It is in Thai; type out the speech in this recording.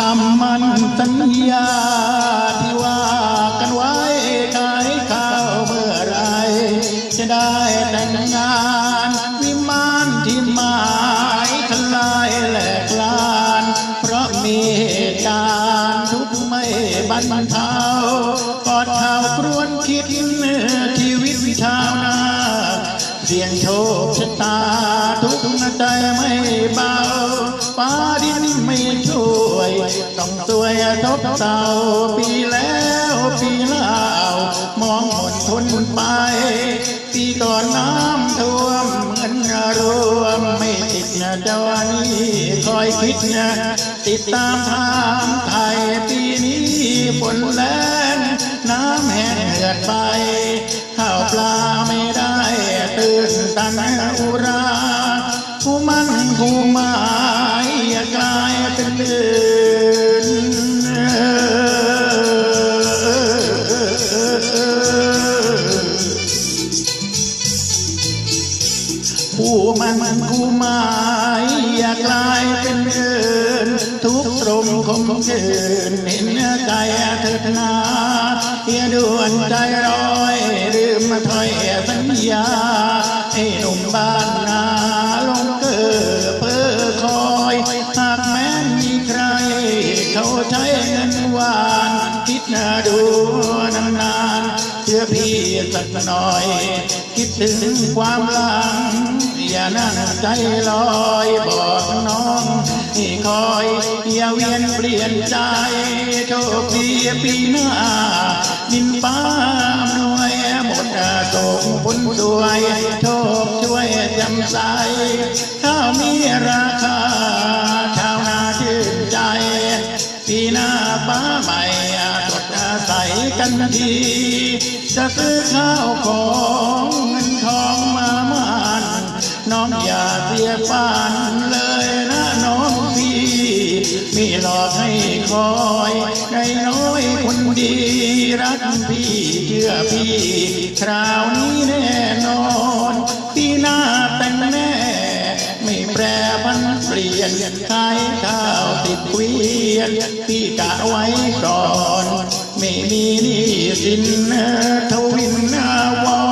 คำมันสัญญาที่ว่ากันไว้ขายข้าวเมื่อไร จะได้แต่งงาน วิมานที่หมายทลายแหลกลาน เพราะมีเหตุการณ์ทุกไม่บรรเทากอดข่าวครวนคิดชีวิตชาวนาเสียงโชคชะตาทุกนาใจไม่เบา ฟ้าดินไม่ช่วย ต้องตัวยทบเต่าปีแล้วปีเล่ามองหมดทนไปปีก่อนน้ำท่วมเหมือนรวมไม่ติดนะเจ้านี้คอยคิดนะติดตามทางไทยปีนี้ฝนแรงน้ำแห้งเหือดไปข้าวปลาไม่ได้ตื่นตันอุราผู้มันผู้มา ยอย่ากลายเป็นเดือนผู้มันผู้หมายอยากลายเป็นเดือนทุกตรงคมเกินเห็นใจเถิดนาอย่าด่วนใจร้อยลืมมาถอยสัญญา ดูนานๆเชื่อพี่สักหน่อย คิดถึงความหลัง อย่านั่งใจลอยบอกน้องให้คอยอย่าเวียนเปลี่ยนใจโชคดีปีหน้าดินฟ้าอำนวยหมดส่งผลสวยโชคช่วยจำใส กันที จะซื้อข้าวของเงินทองมามานน้องอย่าเสียฝันเลยนะน้องพี่มีหลอกให้คอยได้น้อยคนดีรักพี่เชื่อพี่คราวนี้แน่นอนปีหน้าแต่งแน่ไม่แปรพันเปลี่ยนขายข้าวติดเกวียนพี่กะไว้ก่อน ไม่มีหนี้สินทวินนาวา